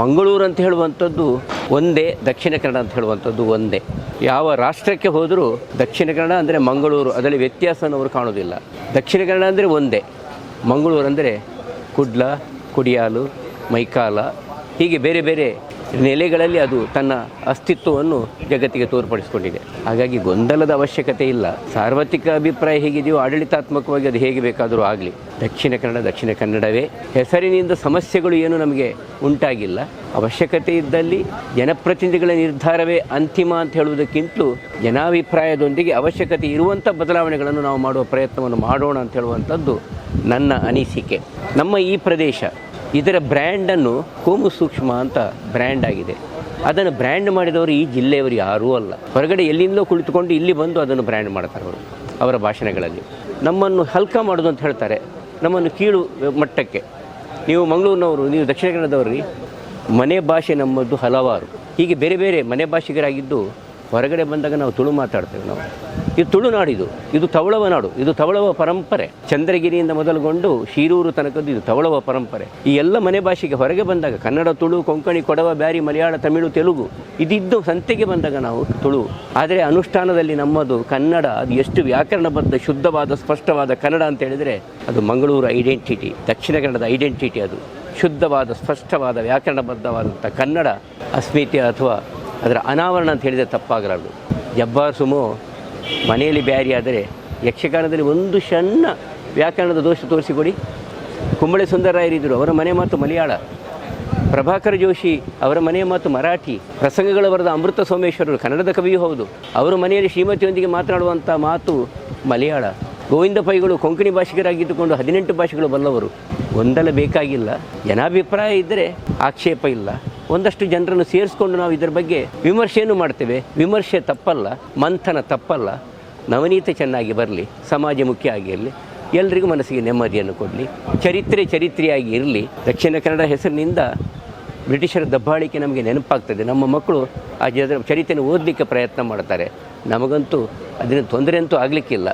ಮಂಗಳೂರು ಅಂತ ಹೇಳುವಂಥದ್ದು ಒಂದೇ, ದಕ್ಷಿಣ ಕನ್ನಡ ಅಂತ ಹೇಳುವಂಥದ್ದು ಒಂದೇ. ಯಾವ ರಾಷ್ಟ್ರಕ್ಕೆ ಹೋದರೂ ದಕ್ಷಿಣ ಕನ್ನಡ ಅಂದರೆ ಮಂಗಳೂರು, ಅದರಲ್ಲಿ ವ್ಯತ್ಯಾಸವನ್ನು ಅವರು ಕಾಣೋದಿಲ್ಲ ದಕ್ಷಿಣ ಕನ್ನಡ ಅಂದರೆ ಒಂದೇ. ಮಂಗಳೂರು ಅಂದರೆ ಕುಡ್ಲ, ಕುಡಿಯಾಲು, ಮೈಕಾಲ, ಹೀಗೆ ಬೇರೆ ಬೇರೆ ನೆಲೆಗಳಲ್ಲಿ ಅದು ತನ್ನ ಅಸ್ತಿತ್ವವನ್ನು ಜಗತ್ತಿಗೆ ತೋರ್ಪಡಿಸಿಕೊಂಡಿದೆ. ಹಾಗಾಗಿ ಗೊಂದಲದ ಅವಶ್ಯಕತೆ ಇಲ್ಲ. ಸಾರ್ವತ್ರಿಕ ಅಭಿಪ್ರಾಯ ಹೇಗಿದೆಯೋ ಆಡಳಿತಾತ್ಮಕವಾಗಿ ಅದು ಹೇಗೆ ಬೇಕಾದರೂ ಆಗಲಿ. ದಕ್ಷಿಣ ಕನ್ನಡ, ದಕ್ಷಿಣ ಕನ್ನಡವೇ ಹೆಸರಿನಿಂದ ಸಮಸ್ಯೆಗಳು ಏನು ನಮಗೆ ಉಂಟಾಗಿಲ್ಲ. ಅವಶ್ಯಕತೆ ಇದ್ದಲ್ಲಿ ಜನಪ್ರತಿನಿಧಿಗಳ ನಿರ್ಧಾರವೇ ಅಂತಿಮ ಅಂತ ಹೇಳುವುದಕ್ಕಿಂತಲೂ ಜನಾಭಿಪ್ರಾಯದೊಂದಿಗೆ ಅವಶ್ಯಕತೆ ಇರುವಂಥ ಬದಲಾವಣೆಗಳನ್ನು ನಾವು ಮಾಡುವ ಪ್ರಯತ್ನವನ್ನು ಮಾಡೋಣ ಅಂತ ಹೇಳುವಂಥದ್ದು ನನ್ನ ಅನಿಸಿಕೆ. ನಮ್ಮ ಈ ಪ್ರದೇಶ ಇದರ ಬ್ರ್ಯಾಂಡನ್ನು ಕೋಮು ಸೂಕ್ಷ್ಮ ಅಂತ ಬ್ರ್ಯಾಂಡ್ ಆಗಿದೆ. ಅದನ್ನು ಬ್ರ್ಯಾಂಡ್ ಮಾಡಿದವರು ಈ ಜಿಲ್ಲೆಯವರು ಯಾರೂ ಅಲ್ಲ. ಹೊರಗಡೆ ಎಲ್ಲಿಂದಲೋ ಕುಳಿತುಕೊಂಡು ಇಲ್ಲಿ ಬಂದು ಅದನ್ನು ಬ್ರ್ಯಾಂಡ್ ಮಾಡ್ತಾರೆ ಅವರು, ಅವರ ಭಾಷಣಗಳಲ್ಲಿ. ನಮ್ಮನ್ನು ಹಲ್ಕ ಮಾಡೋದು ಅಂತ ಹೇಳ್ತಾರೆ. ನಮ್ಮನ್ನು ಕೀಳು ಮಟ್ಟಕ್ಕೆ. ನೀವು ಮಂಗಳೂರಿನವರು, ನೀವು ದಕ್ಷಿಣ ಕನ್ನಡದವರು ಮನೆ ಭಾಷೆ ನಮ್ಮದು ಹಲವಾರು. ಹೀಗೆ ಬೇರೆ ಬೇರೆ ಮನೆ ಭಾಷಿಗರಾಗಿದ್ದು ಹೊರಗಡೆ ಬಂದಾಗ ನಾವು ತುಳು ಮಾತಾಡ್ತೇವೆ ನಾವು. ಇದು ತುಳುನಾಡಿದು ಇದು ತವಳವ ನಾಡು. ಇದು ತವಳವ ಪರಂಪರೆ. ಚಂದ್ರಗಿರಿಯಿಂದ ಮೊದಲುಗೊಂಡು ಶಿರೂರು ತನಕದ್ದು ಇದು ತವಳವ ಪರಂಪರೆ. ಈ ಎಲ್ಲ ಮನೆ ಭಾಷೆಗೆ ಹೊರಗೆ ಬಂದಾಗ ಕನ್ನಡ, ತುಳು, ಕೊಂಕಣಿ, ಕೊಡವ, ಬ್ಯಾರಿ, ಮಲಯಾಳ, ತಮಿಳು, ತೆಲುಗು ಇದಿದ್ದು ಸಂತೆಗೆ ಬಂದಾಗ ನಾವು ತುಳು. ಆದರೆ ಅನುಷ್ಠಾನದಲ್ಲಿ ನಮ್ಮದು ಕನ್ನಡ ಅದು ಎಷ್ಟು ವ್ಯಾಕರಣಬದ್ಧ, ಶುದ್ಧವಾದ, ಸ್ಪಷ್ಟವಾದ ಕನ್ನಡ ಅಂತ ಹೇಳಿದರೆ ಅದು ಮಂಗಳೂರು ಐಡೆಂಟಿಟಿ, ದಕ್ಷಿಣ ಕನ್ನಡದ ಐಡೆಂಟಿಟಿ ಅದು. ಶುದ್ಧವಾದ, ಸ್ಪಷ್ಟವಾದ, ವ್ಯಾಕರಣಬದ್ಧವಾದಂಥ ಕನ್ನಡ ಅಸ್ಮಿತೆ ಅಥವಾ ಅದರ ಅನಾವರಣ ಅಂತ ಹೇಳಿದರೆ ತಪ್ಪಾಗಲಾರದು. ಜಬ್ಬಾರ್ ಸುಮೋ ಮನೆಯಲ್ಲಿ ಬ್ಯಾರಿ ಆದರೆ ಯಕ್ಷಗಾನದಲ್ಲಿ ಒಂದು ಸಣ್ಣ ವ್ಯಾಕರಣದ ದೋಷ ತೋರಿಸಿಕೊಡಿ. ಕುಂಬಳೆ ಸುಂದರರಾಯರಿದ್ದರು ಅವರ ಮನೆ ಮಾತು ಮಲಯಾಳ. ಪ್ರಭಾಕರ ಜೋಶಿ, ಅವರ ಮನೆಯ ಮಾತು ಮರಾಠಿ. ಪ್ರಸಂಗಗಳ ಬರೆದ ಅಮೃತ ಸೋಮೇಶ್ವರರು, ಕನ್ನಡದ ಕವಿಯೂ ಹೌದು. ಅವರ ಮನೆಯಲ್ಲಿ ಶ್ರೀಮತಿಯೊಂದಿಗೆ ಮಾತನಾಡುವಂಥ ಮಾತು ಮಲಯಾಳ. ಗೋವಿಂದ ಪೈಗಳು ಕೊಂಕಣಿ ಭಾಷಿಗರಾಗಿದ್ದುಕೊಂಡು ಹದಿನೆಂಟು ಭಾಷೆಗಳು ಬಲ್ಲವರು. ಗೊಂದಲ ಬೇಕಾಗಿಲ್ಲ. ಜನಾಭಿಪ್ರಾಯ ಇದ್ದರೆ ಆಕ್ಷೇಪ ಇಲ್ಲ. ಒಂದಷ್ಟು ಜನರನ್ನು ಸೇರಿಸ್ಕೊಂಡು ನಾವು ಇದರ ಬಗ್ಗೆ ವಿಮರ್ಶೆಯನ್ನು ಮಾಡ್ತೇವೆ. ವಿಮರ್ಶೆ ತಪ್ಪಲ್ಲ, ಮಂಥನ ತಪ್ಪಲ್ಲ. ನವನೀತ ಚೆನ್ನಾಗಿ ಬರಲಿ, ಸಮಾಜ ಮುಖ್ಯ ಆಗಿರಲಿ ಎಲ್ರಿಗೂ ಮನಸ್ಸಿಗೆ ನೆಮ್ಮದಿಯನ್ನು ಕೊಡಲಿ. ಚರಿತ್ರೆ ಚರಿತ್ರೆಯಾಗಿ ಇರಲಿ. ದಕ್ಷಿಣ ಕನ್ನಡ ಹೆಸರಿನಿಂದ ಬ್ರಿಟಿಷರ ದಬ್ಬಾಳಿಕೆ ನಮಗೆ ನೆನಪಾಗ್ತದೆ. ನಮ್ಮ ಮಕ್ಕಳು ಆ ಜನ ಚರಿತ್ರೆಯನ್ನು ಓದಲಿಕ್ಕೆ ಪ್ರಯತ್ನ ಮಾಡ್ತಾರೆ. ನಮಗಂತೂ ಅದರಿಂದ ತೊಂದರೆ ಅಂತೂ ಆಗಲಿಕ್ಕಿಲ್ಲ.